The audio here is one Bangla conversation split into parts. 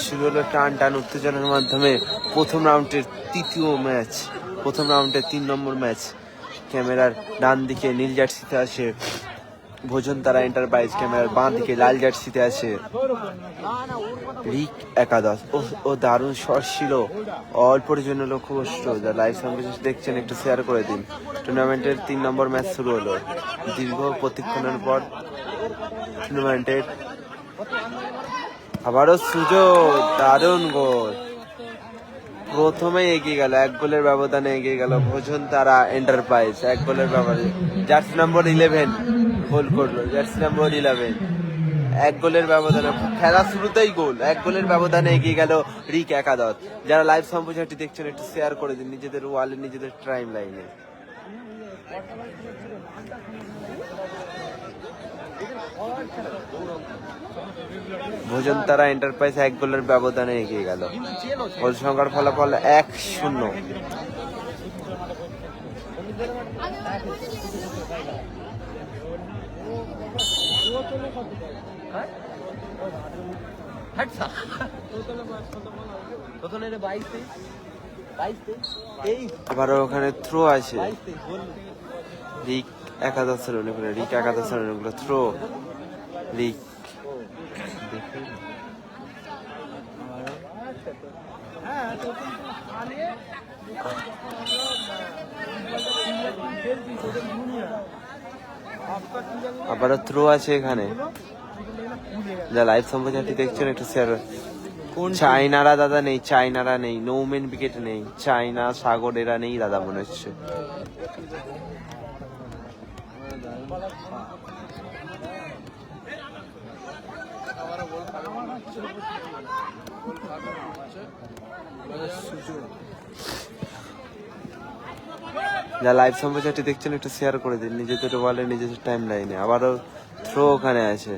শুরু টান টান উত্তেজনার মাধ্যমে প্রথম রাউন্ডের তৃতীয় ম্যাচ, প্রথম রাউন্ডের তিন নম্বর ম্যাচ ক্যামেরার ডান দিকে নীল জার্সিতে আসে ভোজন তারা এন্টারপ্রাইজ ক্যামেরার বাঁ দিকে লাল জার্সিতে আসে রিক একাদশ। ও ও দারুণ শট ছিল। অল্পর জন্য লক্ষ্যবষ্ট যা লাইভ সঙ্গে দেখছেন, একটু শেয়ার করে দিন। টুর্নামেন্টের তিন নম্বর ম্যাচ শুরু হলো। দীর্ঘ প্রতিক্ষণের পর টুর্নামেন্টের আবারও সুযোগ, দারুণ গোল প্রথমে এগিয়ে গেল, এক গোলের ব্যবধানে এগিয়ে গেল ভোজন তারা এন্টারপ্রাইজ এক গোলের ব্যবধানে। জার্সি নম্বর ইলেভেন গোল করল জার্সি নম্বর ইলেভেন এক গোলের ব্যবধানে, খেলা শুরুতেই গোল, এক গোলের ব্যবধানে এগিয়ে গেল রিক একাদশ। যারা লাইভ সম্প্রচারটি দেখছেন, একটু শেয়ার করে দিন নিজেদের ওয়ালে নিজেদের টাইম লাইনে ভোজন তারা এন্টারপ্রাইজ এক গোলের ব্যবধানে এগিয়ে গেল। গোল সংখ্যার ফলাফল এক শূন্য। আবারও ওখানে থ্রো আছে রিক একাদশ রিক একাদশ রান থ্রো দেখে আবারও থ্রো আছে এখানে। যা লাইভ সম্প্রচারটি দেখছেন একটু শেয়ার চাইনারা দাদা নেই চাইনারা নেই নৌমেন উইকেট নেই চাইনা সাগর এরা নেই দাদা মনে হচ্ছে। যা লাইভ সম্প্রচারটি দেখছেন, একটু শেয়ার করে দিন। নিজেদের বলে নিজেদের টাইম লাইনে আবারও থ্রো ওখানে আছে।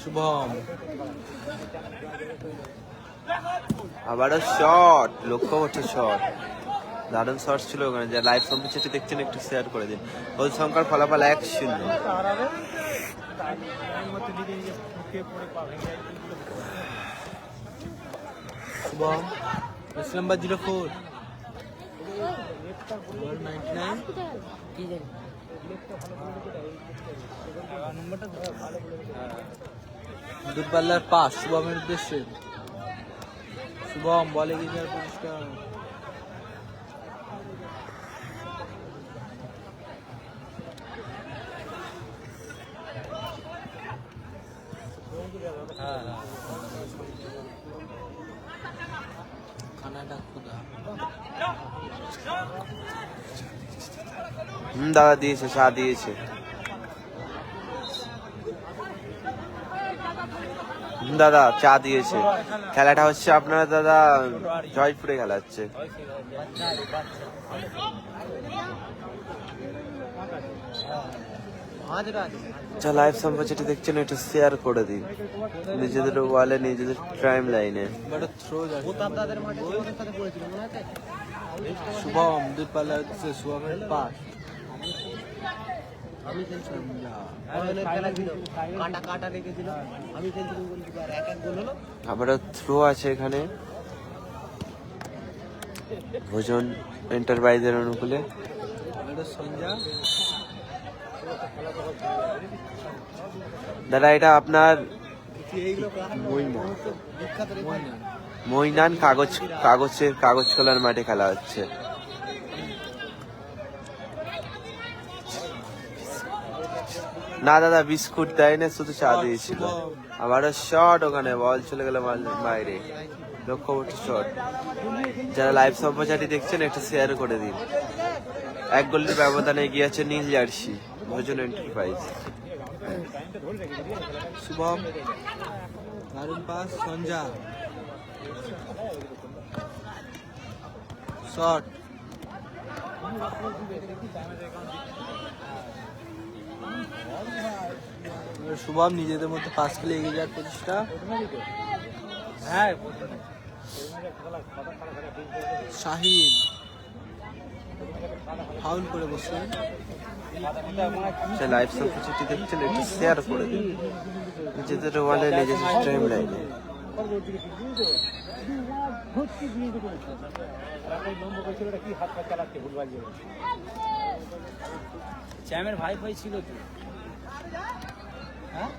শুভম। আবারও শট লক্ষ্য করছে শট দারুণ শট ছিল ওখানে। যা লাইভ সম্প্রচারটি দেখছেন একটু শেয়ার করে দিন। গোল সংখ্যার ফলাফল এক শূন্য। Shubham number zero four ninety nine দূরপাল্লার পাস শুভমের উদ্দেশ্যে শুভম বলে গিয়ে পরিষ্কার দাদা দিয়েছে, চা দিয়েছে। দাদা, চা দিয়েছে। খেলাটা হচ্ছে আপনারা দাদা জয়পুরে খেলা হচ্ছে যা লাইভ সম্প্রচারটি দেখছেন, একটু শেয়ার করে দিন। নিজেদের ওয়ালে নিজেদের টাইম লাইনে শুভম দূরপাল্লার উদ্দেশ্যে শুভমের পাস আমি খেলছিলাম কাটা কাটা রেখেছিল আমি খেলছিলাম গোলকিপার এক এক গোল হলো। আবারও থ্রো আছে এখানে। ভোজন এন্টারপ্রাইজের অনুকূলে। দাদা এটা আপনার মইনান কাগজ কাগজের কাগজ কলার মাঠে খেলা হচ্ছে। না দাদা বিস্কুট দেয় না শুধু চা দিয়েছিল। আবারও শট ওখানে বল চলে গেল বাইরে। লক্ষ্যবর্তী শট যারা লাইভ সম্প্রচারটি দেখছেন একটা শেয়ার করে দিন। এক গোলের ব্যবধানে এগিয়ে আছে নীল জার্সি ভোজন এন্টারপ্রাইজ শুভম দারুণ পাস সঞ্জা। শট শুভম, নিজেদের মধ্যে পাস খেলে এগিয়ে যাওয়ার প্রচেষ্টা। হ্যাঁ শাহিন ফাউল করে বসলেন। লাইভ শেয়ার করে নিজেদের চ্যামের ভাই ভাই ছিল তো। হ্যাঁ?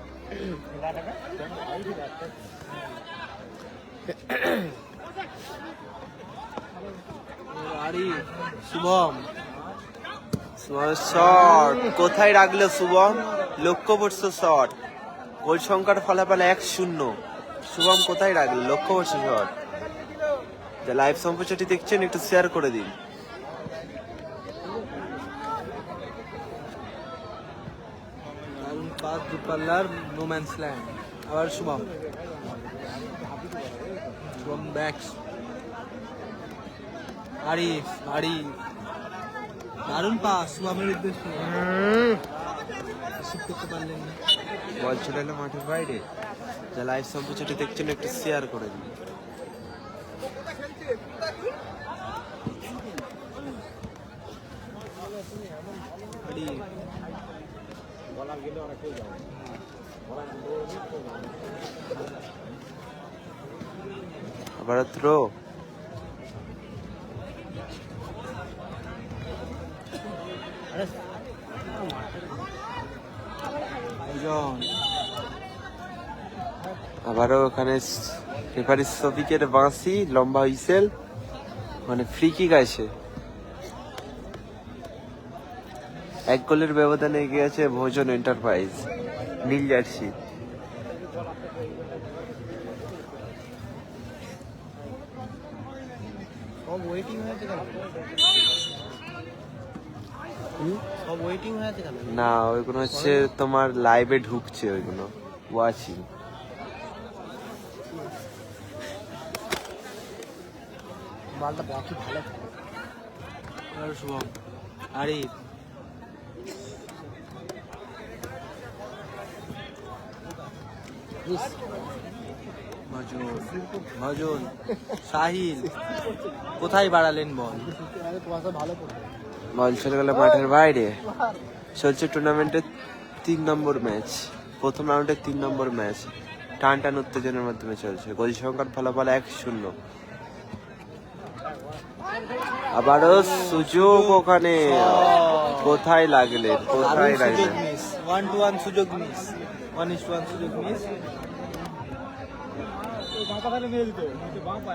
শুভম। শট কোথায় রাখল শুভম? লক্ষ্য পড়ছে শট। গোল সংখ্যার ফলাফল এক শূন্য। শুভম, কোথায় রাখল? লক্ষ্য পড়ছে শট? লাইভ সম্প্রচারটি দেখছেন, একটু শেয়ার করে দিন দারুণ পাস দুপাল্লার নোম্যান্স ল্যান্ড আবার শুভম। শুভম ব্যাক্স আরিফ আরিফ। দারুণ পাস শুভমের উদ্দেশ্যে। করতে পারলেন না। বল চলে এলো মাঠের বাইরে। যা লাইভ সম্প্রচারটি দেখছেন একটু শেয়ার করে দিন। আরিফ। আবার দুজন আবারও ওখানে রেফারি সফিকের বাঁশি লম্বা হুইসেল। মানে ফ্রি কিক আছে এক গোলের ব্যবধানে এগিয়ে আছে ভোজন এন্টারপ্রাইজ নীল জার্সি। সব ওয়েটিং হয়েছে কেন? সব ওয়েটিং হয়েছে কেন? না ওইগুলো হচ্ছে তোমার লাইভে ঢুকছে ওইগুলো ওয়াচিং মালটা বাকি ভালো। শুভম আরিফ ভজন সাহিল কোথায় বাড়ালেন বল? বল চলে গেল মাঠের বাইরে। চলছে টুর্নামেন্টের তিন নম্বর ম্যাচ। প্রথম রাউন্ডের তিন নম্বর ম্যাচ। টান টান উত্তেজনার মাধ্যমে চলছে। গোল সংখ্যার ফলাফল এক শূন্য। আবারও সুযোগ ওখানে। কোথায় লাগলেন? কোথায় লাগলেন? ওয়ান টু ওয়ান সুযোগ miss one is two one সুযোগ মিস হয়ে হয়ে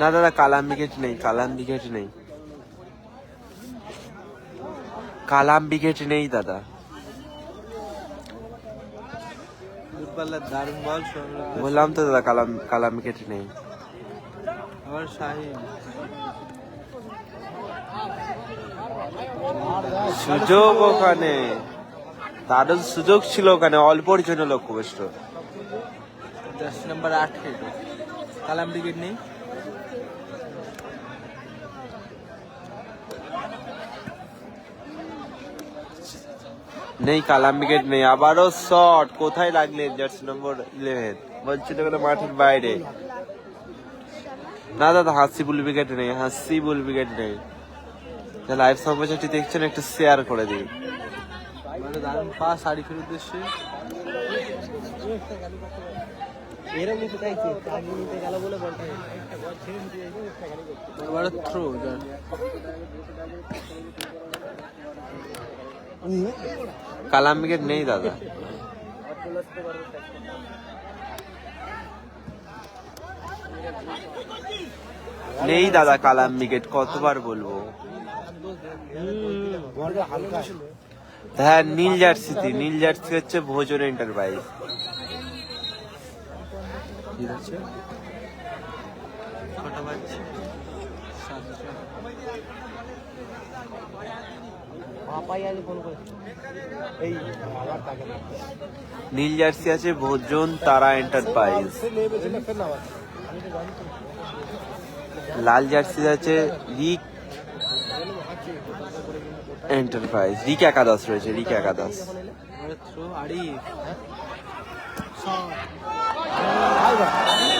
না দাদা কালাম উইকেট নেই কালাম উইকেট নেই। কালাম উইকেট নেই দাদা। দূরপাল্লার দারুণ বল বললাম তো দাদা কালাম কালাম কেটে নেই। আবার শাহিন। সুযোগ ওখানে। দারুণ সুযোগ ছিল ওখানে অল্পর জন্য লক্ষ্যভ্রষ্ট। দশ নম্বর আট কালাম টিকিট নেই। নেই, কালাম উইকেট নেই। আবারও শট। কোথায় লাগলেন জার্সি নম্বর ইলেভেন? বলছিল গেল মাঠের বাইরে। না, দাদা হাসিবুল উইকেট নেই হাসিবুল উইকেট নেই। লাইভ সম্প্রচারটি দেখছেন, একটু শেয়ার করে দিন। এরম কালাম উইকেট নেই দাদা। নেই দাদা কালাম উইকেট কতবার বলব? হ্যাঁ নীল জার্সিতে, নীল জার্সি হচ্ছে ভোজন এন্টারপ্রাইজ নীল জার্সি আছে ভোজন তারা এন্টারপ্রাইজ লাল জার্সি আছে রিক এন্টারপ্রাইজ রিক একাদশ রয়েছে রিক একাদশ। থ্রো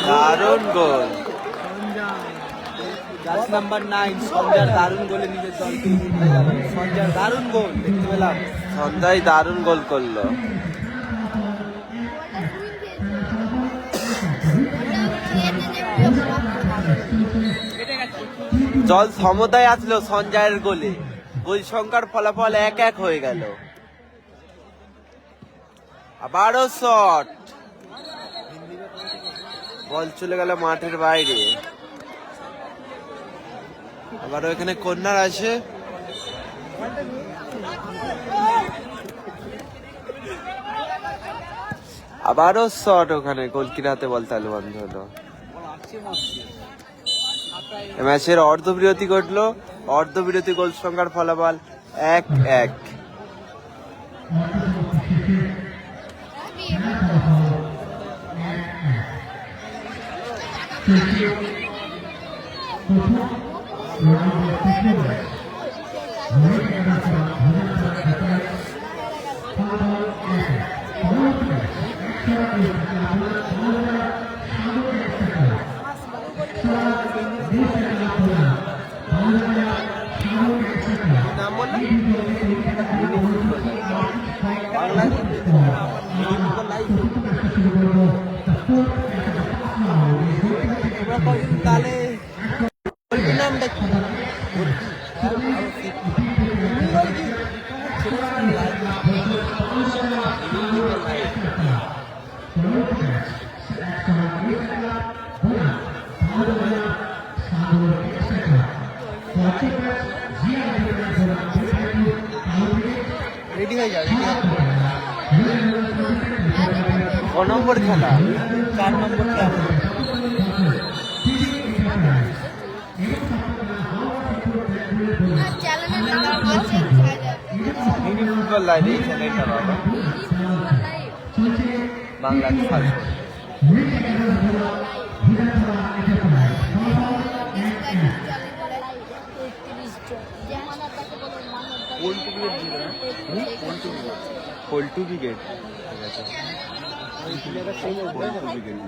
দারুণ goal jersey number nine Sanjay দারুণ গোলে নিজের দলকে সঞ্জয় দারুণ গোল দেখতে পেলাম। সন্ধ্যায় দারুণ গোল করল। জল সমতায় আসলো সঞ্জয়ের গোলে। গোল সংখ্যার ফলাফল এক এক হয়ে গেল। আবারও শট। বল চলে গেল মাঠের বাইরে। আবারও এখানে কন্যার আছে। আবারও শট ওখানে গোলকির বল তালু বন্ধ হলো। ম্যাচের অর্ধবিরতি ঘটলো। অর্ধবিরতি গোল সংখ্যার ফলাফল এক এক। নাম বললে বাংলা তোমরা কদিন তাহলে নামটা কি রেডি হয়ে যাও ready হয়ে যাও। নম্বর খেলা? চার নম্বর বাবা বাংলা পল্টু ব্রিগেড ঠিক আছে পল্টু ব্রিগেড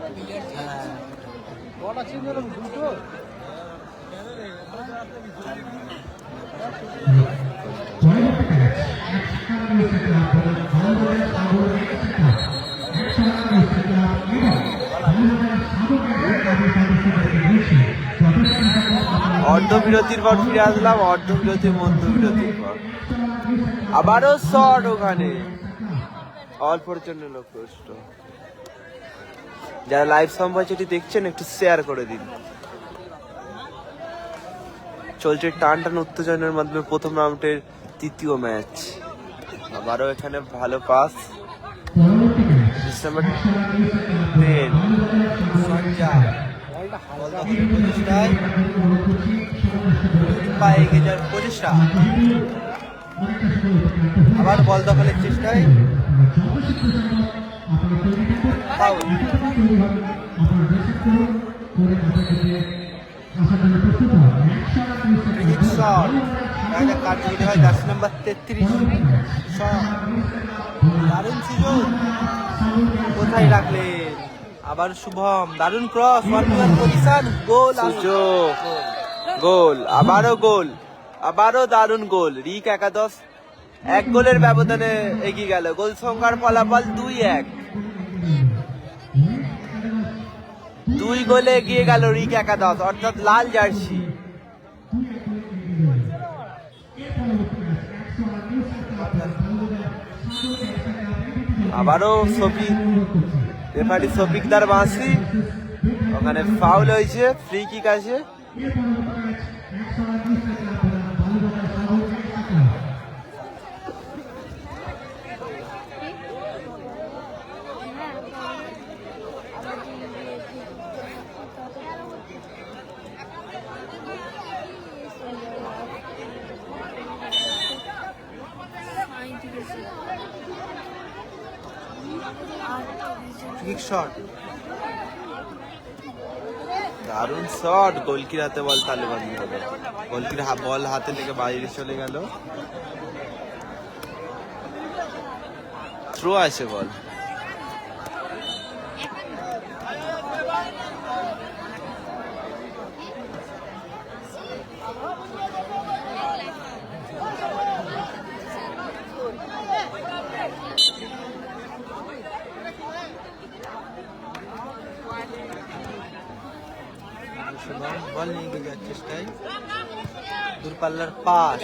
হ্যাঁ কটা ছিল দুটো? অর্ধবিরতির পর ফিরে আসলাম অর্ধবিরতির মধ্যবিরতির পর আবারও শট ওখানে। অল্পর জন্য লক্ষ্য যারা লাইভ সম্প্রচারটি দেখছেন, একটু শেয়ার করে দিন। চলছে টান টান উত্তেজনার মাধ্যমে প্রথম রাউন্ডের তৃতীয় ম্যাচ আবারও এখানে ভালো পাস নাম্বার টেন প্রচেষ্টা আবার বল দখলের চেষ্টায়। কার্যকরী হয় জার্সি নাম্বার তেত্রিশ দারুণ সুযোগ কোথায় রাখলেন আবার শুভম দারুণ ক্রস ওয়ান গোল সুযোগ গোল আবারও গোল আবারও দারুণ গোল। রিক একাদশ। এক গোলের ব্যবধানে এগিয়ে গেল। গোল সংখ্যার ফলাফল দুই এক। দুই গোলে এগিয়ে গেল রিক একাদশ, অর্থাৎ লাল জার্সি। আবারও শফিক, রেফারি শফিকদার বাঁশি। ওখানে ফাউল হয়েছে ফ্রি কিক আছে শট। দারুণ শট। গোলকির হাতে বল তালেবান হবে। গোলকির বল হাতে থেকে বাইরে চলে গেল। থ্রো আছে বল শুভম বল নিয়ে গিয়ে যাওয়ার চেষ্টায় দূরপাল্লার পাস।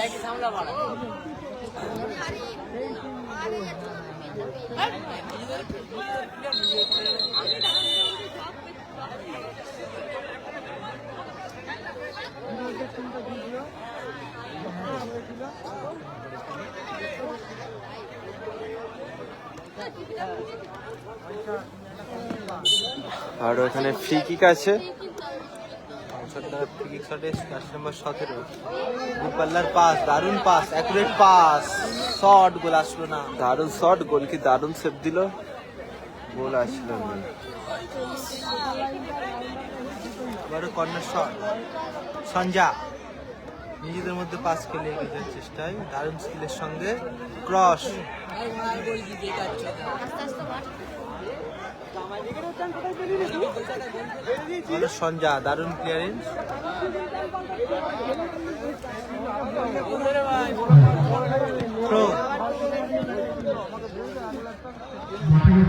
আর ওখানে ফ্রি কিক আছে? শটে নাম্বার সতেরো। পাস দারুণ pass accurate pass shot goal আসলো না। দারুণ শট গোলকি দারুণ সেভ দিল? গোল আসলো না। কর্নার শট সঞ্জা নিজেদের মধ্যে পাস খেলে এগিয়ে যাওয়ার চেষ্টায়। দারুণ স্কিলের সঙ্গে ক্রস সঞ্জা দারুণ ক্লিয়ারেন্স মাঠের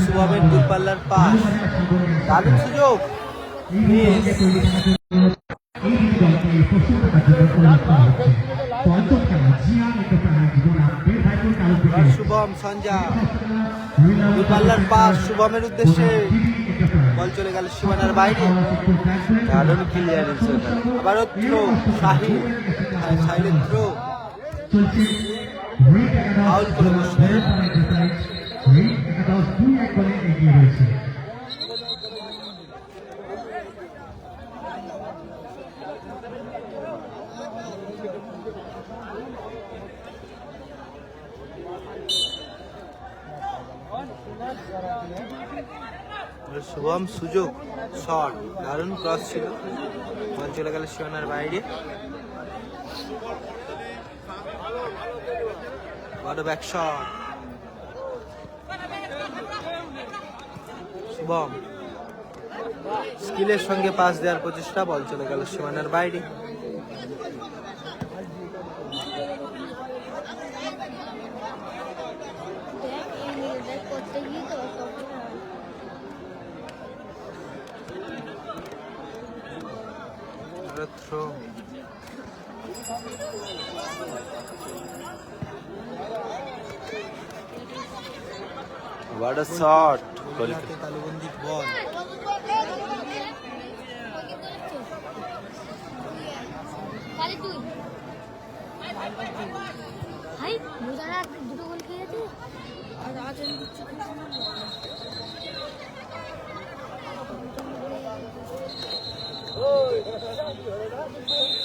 সুভাবের দূরপাল্লার পাস দারুণ সুযোগ। শুভম সঞ্জা দূরপাল্লার পাস শুভমের উদ্দেশ্যে। বল চলে গেল সীমানার বাইরে। দারুণ ক্লিয়ারেন্স আবারও থ্রো শাহিন সাইলের থ্রো ফাউল করে বসবে। রেড একাদশ শুভম সুযোগ শট দারুণ ক্রস ছিল। বল চলে গেল সীমানার বাইরে। বড় ব্যাক শট শুভম। স্কিলের সঙ্গে পাস দেওয়ার প্রচেষ্টা বল চলে গেল সীমানার বাইরে দেখ এই নিজেদের করতে গিয়ে তো সব থ্রো হোয়াট আ শট গোলকি তালুবন্দি বল খালি তুই ভাই মোজারা দুটো গোল খেয়েছে আর আচরণ দিচ্ছে হ্যাঁ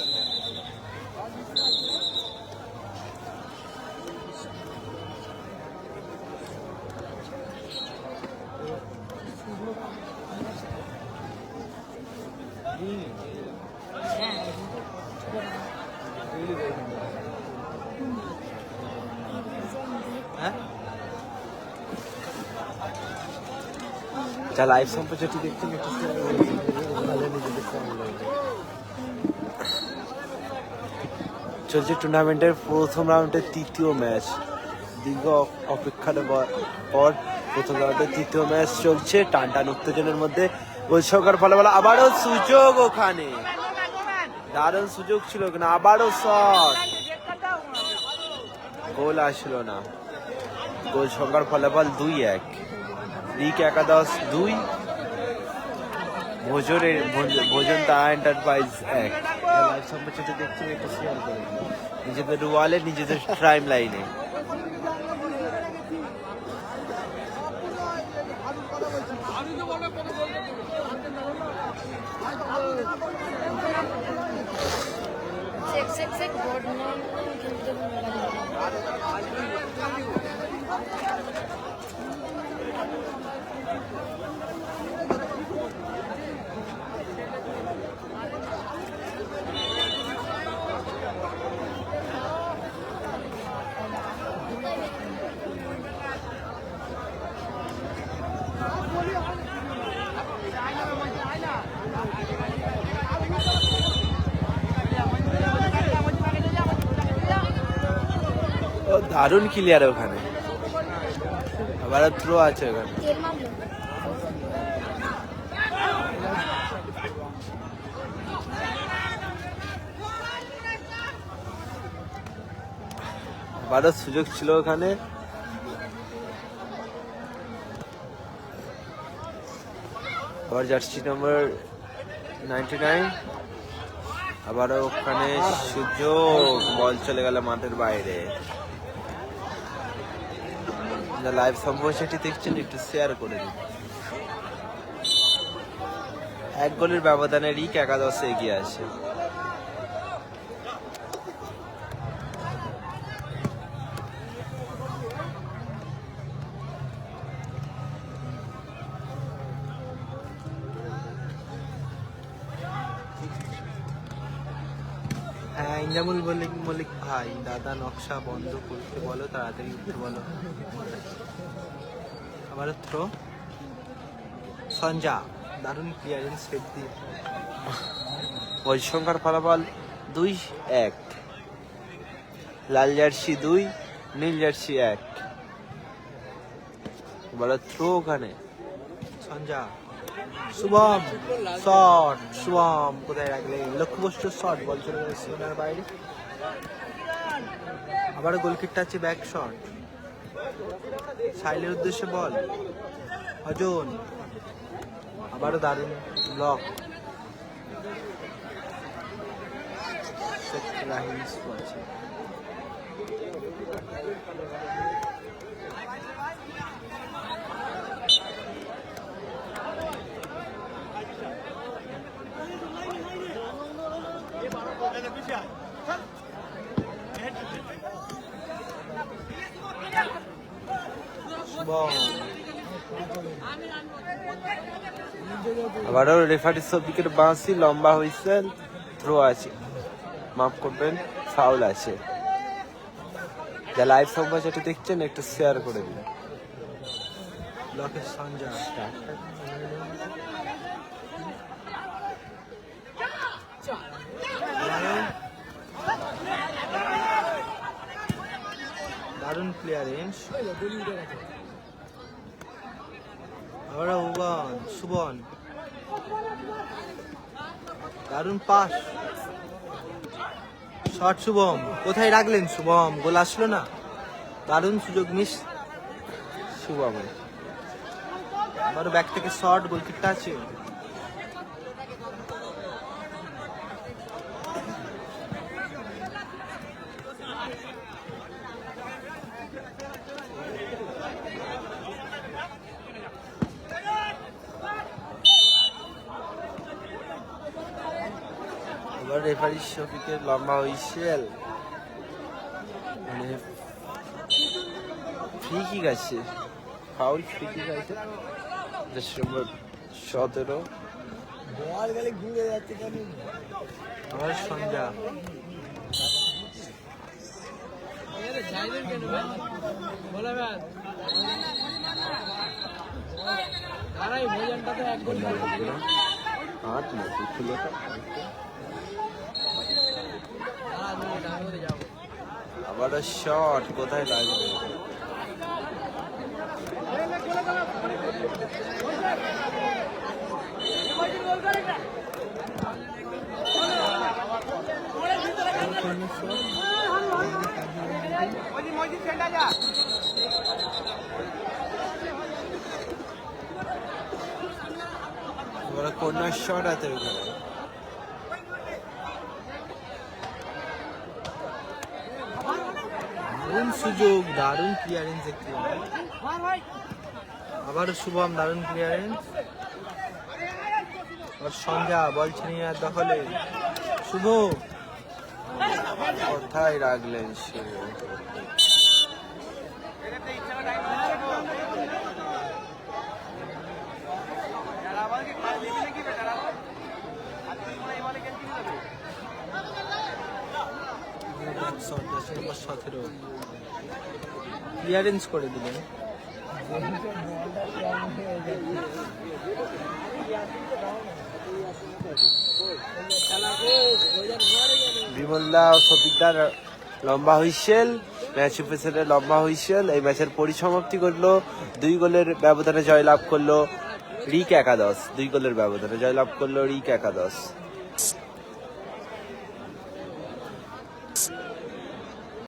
যা লাইভ সম্প্রচারটি দেখতে চলছে টুর্নামেন্টের প্রথম রাউন্ডের তৃতীয় ম্যাচ দীর্ঘ অপেক্ষার পর প্রথম রাউন্ডের তৃতীয় ম্যাচ চলছে। টান টান উত্তেজনের মধ্যে গোল সরকার ফলে বলা আবারও সুযোগ ওখানে। দারুণ সুযোগ ছিল ওখানে। আবারও শট। গোল আসলো না। গোল সংখ্যার ফলাফল দুই এক। রিক একাদশ দুই ভোজনের ভোজ- ভোজন তা এন্টারপ্রাইজ এক লাইভ সম্প্রচারটা দেখছেন একটু নিজেদের ওয়ালে নিজেদের টাইম লাইনে সেক সেক দারুণ ক্লিয়ার ওখানে। আবার থ্রো আছে ওখানে তেল সুযোগ ছিল ওখানে। আবার জার্সি নম্বর নাইনটি নাইন আবারও ওখানে সুযোগ, বল চলে গেল মাঠের বাইরে। লাইভ সম্ভব, সেটি দেখছেন, একটু শেয়ার করে দিন। এক গোলের ব্যবধানে রিক একাদশে এগিয়ে আছে হ্যাঁ ইন্দ্রামুল মল্লিক মল্লিক ভাই দাদা নকশা বন্ধ করতে বলো তাড়াতাড়ি উঠতে বলো। আবার থ্রো সঞ্জা দারুণ ক্লিয়ারেন্স হেড দিয়ে পরিসংখ্যার ফলাফল দুই এক। লাল জার্সি দুই নীল জার্সি এক। বলো থ্রো ওখানে। সঞ্জা শুভম শট শুভম কোথায় রাখলেন লক্ষ্যবস্তু শট বল চলে গেছে বাইরে। আবার গোলকিটটা আছে ব্যাক শট সাইলের উদ্দেশ্যে বল। অজন আবারও দারুণ ব্লক রাহিম আছে শুভম আবারও রেফারি সবিকের বাঁশি লম্বা হয়েছে থ্রো আছে। মাফ করবেন ফাউল আছে। যা লাইভ সংবাদ যেটা দেখছেন, একটু শেয়ার করে দিন। দারুণ ক্লিয়ারেন্স আবার ভুবন সুবন দারুণ পাস। শট শুভম, কোথায় রাখলেন শুভম? গোল আসলো না? দারুণ সুযোগ মিস শুভম আবার ব্যাক থেকে শট গোলকিটটা আছে এবার রেফারি শফিকের লম্বা হুইসেল মানে ফ্রি কিক আছে ফাউল ফ্রি কিক আছে দশ নম্বর সতেরো। বলে ব্যাস আরে ভোজনটা তো এক গোল আট না যাব শট কোথায় লাগবে? কর্নার শট আছে ওখানে। দারুণ সুযোগ, দারুণ ক্লিয়ারেন্স পাবেন। আবারও শুভম, দারুণ ক্লিয়ারেন্স আর সন্ধ্যা, বল নিয়ে দখলে। শুভ। কোথায় রাখলেন সে? করে দিলেন। বিমলদা লম্বা হুইসেল, ম্যাচ উপেসেলের লম্বা হুইসেল, এই ম্যাচের পরিসমাপ্তি করল, দুই গোলের ব্যবধানে জয়লাভ করল রিক একাদশ, দুই গোলের ব্যবধানে জয়লাভ করল রিক একাদশ।